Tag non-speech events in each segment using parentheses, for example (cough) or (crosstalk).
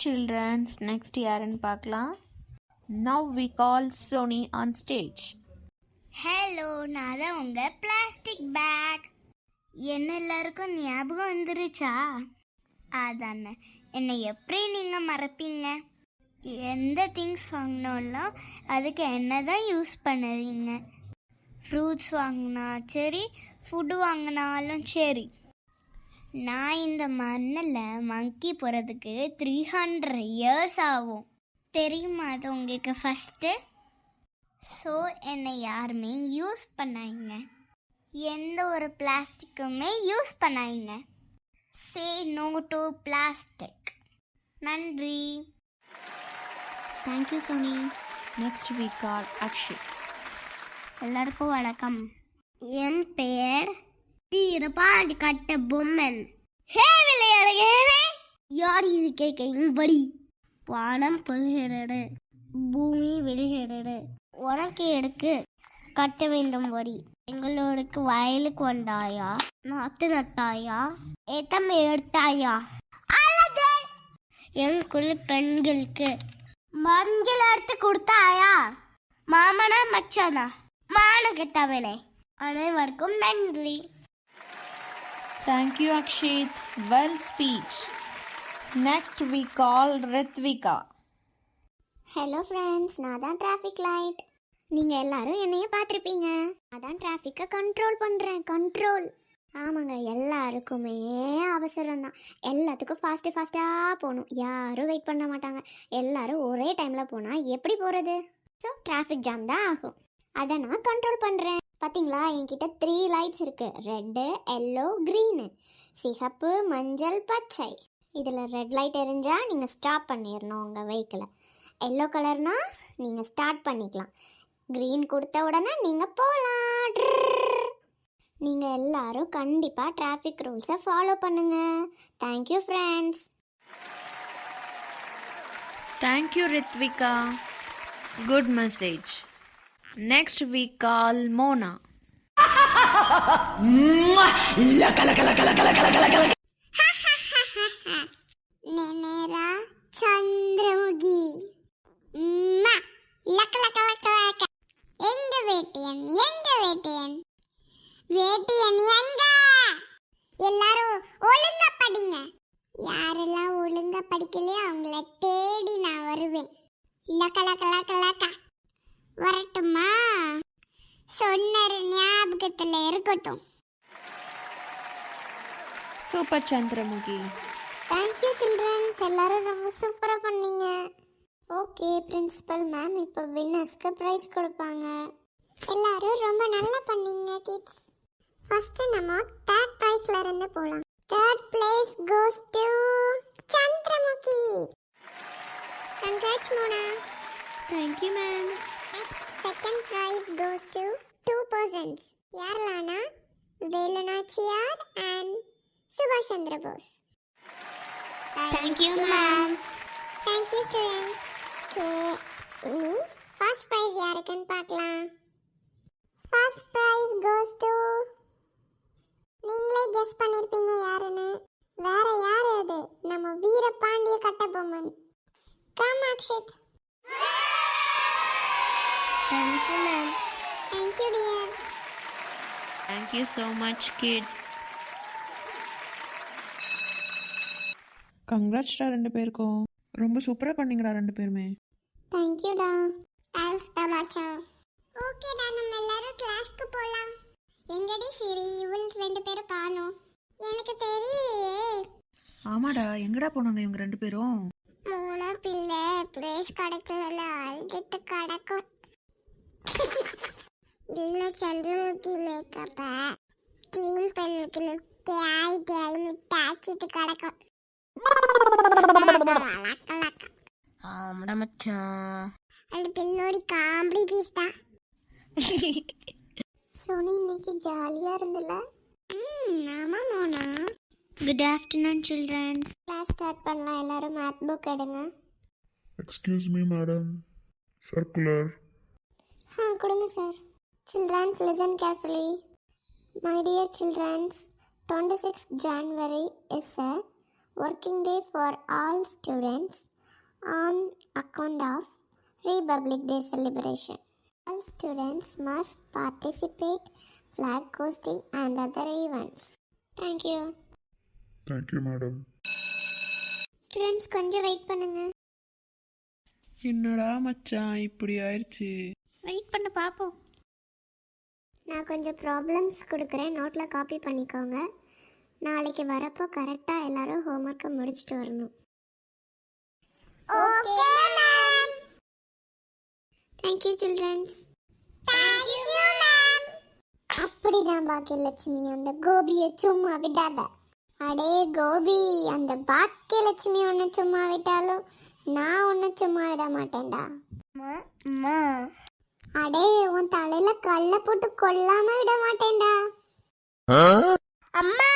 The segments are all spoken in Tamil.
சில்ட்ரன்ஸ் நெக்ஸ்ட் யாருன்னு பார்க்கலாம். Now we call Soni on stage hello நான் தான் உங்கள் பிளாஸ்டிக் பேக் என்ன எல்லாருக்கும் ஞாபகம் வந்துருச்சா? அதானே என்னை எப்படி நீங்கள் மறப்பீங்க? எந்த திங்ஸ் வாங்கினாலும் அதுக்கு என்ன தான் யூஸ் பண்ணுவீங்க? ஃப்ரூட்ஸ் வாங்கினா சரி ஃபுட்டு வாங்கினாலும் சரி. நான் இந்த மண்ணில் மங்கி போகிறதுக்கு த்ரீ ஹண்ட்ரட் இயர்ஸ் ஆகும். தெரியுமா அது உங்களுக்கு ஃபஸ்ட்டு ஸோ என்னை யாருமே யூஸ் பண்ணாங்க எந்த ஒரு பிளாஸ்டிக்குமே யூஸ் பண்ணாங்க சே நோ டு பிளாஸ்டிக் நன்றி. Thank you Soni next we call Akshit எல்லாருக்கும் வணக்கம். என் பெயர் தீரபாண்டி கட்ட பொம்மன். ஹே விளையாடுகிறே யார் இது கேட்கும்படி வானம் பெறுகிறது பூமி விழுகிறது உனக்கு எடுக்கு கட்ட வேண்டும் வரி எங்களோடுக்கு வயலுக்கு வந்தாயா? நாத்து நட்டாயா? ஏத்தம் எடுத்தாயா? அழகு. என் குழு பெண்களுக்கு மஞ்சள் எடுத்து கொடுத்தாயா? மாமனா மச்சானா? மானகட்டவனே அனைவருக்கும் நன்றி. Thank you, Akshit. Well speech next we call Ritvika hello friends நான் தான் டிராஃபிக் லைட் நீங்கள் எல்லாரும் என்னைய பார்த்துருப்பீங்க. அதான் டிராஃபிக்கை கண்ட்ரோல் பண்ணுறேன் கண்ட்ரோல் ஆமாங்க எல்லாருக்குமே அவசரம் தான் எல்லாத்துக்கும் ஃபாஸ்ட்டு ஃபாஸ்ட்டாக போகணும். யாரும் வெயிட் பண்ண மாட்டாங்க. எல்லாரும் ஒரே டைமில் போனால் எப்படி போகிறது ஸோ டிராஃபிக் ஜாம் தான் ஆகும். அதை நான் கண்ட்ரோல் பண்ணுறேன் பார்த்தீங்களா என்கிட்ட த்ரீ லைட்ஸ் இருக்குது ரெட்டு எல்லோ க்ரீனு சிகப்பு மஞ்சள் பச்சை. இதில் ரெட் லைட் எரிஞ்சால் நீங்கள் ஸ்டாப் பண்ணிடணும் உங்கள் வெஹிக்கிளை எல்லோ கலர்னால் நீங்கள் ஸ்டார்ட் பண்ணிக்கலாம். க்ரீன் கொடுத்த உடனே நீங்கள் போகலாம் நீங்கள் எல்லாரும் கண்டிப்பாக டிராஃபிக் ரூல்ஸை ஃபாலோ பண்ணுங்கள் thank you friends thank you Rithvika good message Next, we call Mona. నేనేరా சந்திரமுகி அம்மா, லக்க லக்க லக்க லக்க எங்க வேட்டியன் எங்க வேட்டியன் வேட்டியன் எங்க எல்லாரும் ஒழுங்கா படிங்க. யாரெல்லாம் ஒழுங்கா படிக்கலையோ அவங்கள தேடி நான் வருவேன். லக்க இருக்கட்டும். சூப்பர் சந்திரமுகி. தேங்க்யூ சில்ட்ரன்ஸ் எல்லாரும் ரொம்ப சூப்பராக பண்ணீங்க. ஓகே பிரின்சிபல் மேம் இப்போ வின்னர்ஸ்க்கு ப்ரைஸ் கொடுப்பாங்க. எல்லாரும் ரொம்ப நல்லா பண்ணீங்க கிட்ஸ் ஃபர்ஸ்ட் நம்ம தேர்ட் ப்ரைஸ்ல இருந்து போலாம். Third place goes to Chandramukhi. Congrats Mona. Thank you ma'am second prize goes to two persons யாரெல்லாம்னா Velunachiyar and சுபாஷ் Chandra Bose. Thank you ma'am thank you students okay இனி ஃபர்ஸ்ட் ப்ரைஸ் யாருக்குன்னு பார்க்கலாம். ஃபர்ஸ்ட் ப்ரைஸ் கோஸ் டு நீங்களே கெஸ் பண்ணிருப்பீங்க யாருன்னு. வேற யார் அது? நம்ம Veerapandiya Kattabomman. Come Akshith thank you ma'am thank you so much kids கங்க்ராட்ஸ்டா ரெண்டு பேருக்கும். ரொம்ப சூப்பராக பண்ணீங்கடா ரெண்டு பேருமே. தேங்க்யூடா தேங்க்ஸ் டா மச்சான். ஓகேடா நம்ம எல்லாரும் கிளாஸ்க்கு போலாம். எங்கடி சிரி? இவள் ரெண்டு பேரும் காணோம். எனக்கு தெரியலையே. ஆமாடா எங்கடா போனாங்க இவங்க ரெண்டு பேரும்? மூணா பிள்ளை பிளேஸ் கிடைக்கல அழுதுட்டு கிடக்கும். (laughs) இல்ல சந்திரமுகி மேக்கப்ப க்ளீன் பண்ணிக்கல தேய் தேய்னு தாச்சிட்டு கிடக்கும். ஆமாடா மச்சான். அந்த பில்லோடி காமெடி பீஸ் தான் சோனி இன்னைக்கு ஜாலியா இருந்தல? ம் ஆமா Mona. Good afternoon childrens class start பண்ணலாம். எல்லாரும் மேத் புக் எடுங்க. Excuse me, madam. Circular. ஆ கொடுங்க sir childrens listen carefully my dear childrens twenty six January is a working day for all students on account of Republic Day celebration. All students must participate flag hosting and other events. Thank you. Thank you madam students கொஞ்சம் வெயிட் பண்ணுங்க என்னடா மச்சான் இப்படி ஆயிடுச்சு வெயிட் பண்ண பார்ப்போம் நான் கொஞ்சம் ப்ராப்ளம்ஸ் கொடுக்குறேன். நோட்டில் காப்பி பண்ணிக்கோங்க. நாளைக்கு வரப்போ கரெக்டாக எல்லாரும் ஹோம்ஒர்க்கை முடிச்சுட்டு வரணும். Okay ma'am thank you childrens thank you ma'am அப்படிதான் பாக்கியலட்சுமி. அந்த கோபியை சும்மா விடாத. அடே கோபி அந்த பாக்கியலட்சுமி உன்னை சும்மா விட்டாலும் நான் உன்னை சும்மா விட மாட்டேன்டா. அம்மா அடே உன் தலையில கல்ல போட்டு கொல்லாம விட மாட்டேன்டா அம்மா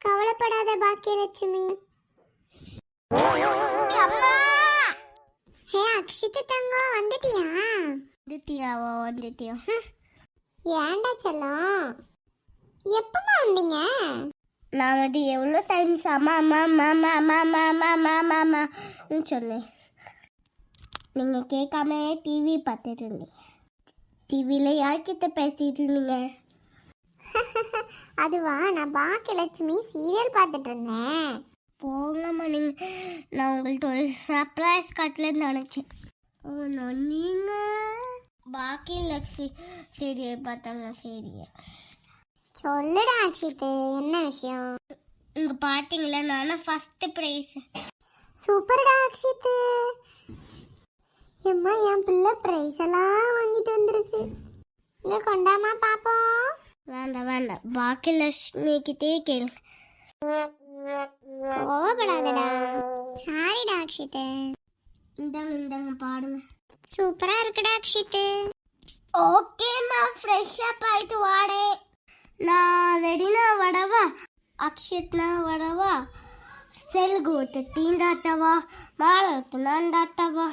கவலைப்படாத பாக்கியலட்சுமி அம்மா ஹே அக்ஷித் தங்கம் வந்துட்டியா வந்துட்டியாவோ வந்துட்டியா ஏன்டா செல்லம் எப்பமா வந்தீங்க நான் வந்து எவ்வளோ டைம்ஸ் அம்மா அம்மா அம்மா அம்மா அம்மா அம்மா அம்மா அம்மா அம்மான்னு சொன்னேன் நீங்கள் கேட்காம டிவி பார்த்துட்டு இருந்தீங்க. டிவியில் யார்கிட்ட பேசிட்டு இருந்தீங்க? (laughs) அதுவா நான் பாக்கியலட்சுமி சீரியல் பார்த்துட்டு இருந்தேன். போங்கம்மா நீங்கள் நான் உங்கள்கிட்ட ஒரு சர்ப்ரைஸ் காட்டலன்னு நினச்சேன். ஓ நீங்கள் பாக்கியலட்சுமி சீரியல் பார்த்தாங்க சீரியல் சொல்லுடா அக்ஷித்து என்ன விஷயம்? இங்கே பார்த்தீங்களா நானும் ஃபஸ்ட்டு ப்ரைஸ் சூப்பர்டா அக்ஷித்து எம்மா என் பிள்ளை ப்ரைஸ் எல்லாம் வாங்கிட்டு வந்திருக்கு. இங்க கொண்டாமா பாப்போம். வேண்டாம் வேண்டாம். பாக்கியலட்சுமி கிட்டே கேளு. கோவப்படாதடா. சாரிடா அக்ஷித்து. இந்தாங்க இந்தாங்க பாடுங்க. சூப்பரா இருக்குடா அக்ஷித்து. ஓகேம்மா ஃப்ரெஷ்ஷப் ஆயிட்டு வாடே. நான் ரெடினா வடவா? அக்ஷித்னா வடவா? செல்கு ஒத்து தீண்டாட்டவா? மாலை ஒத்து நாண்டாட்டவா?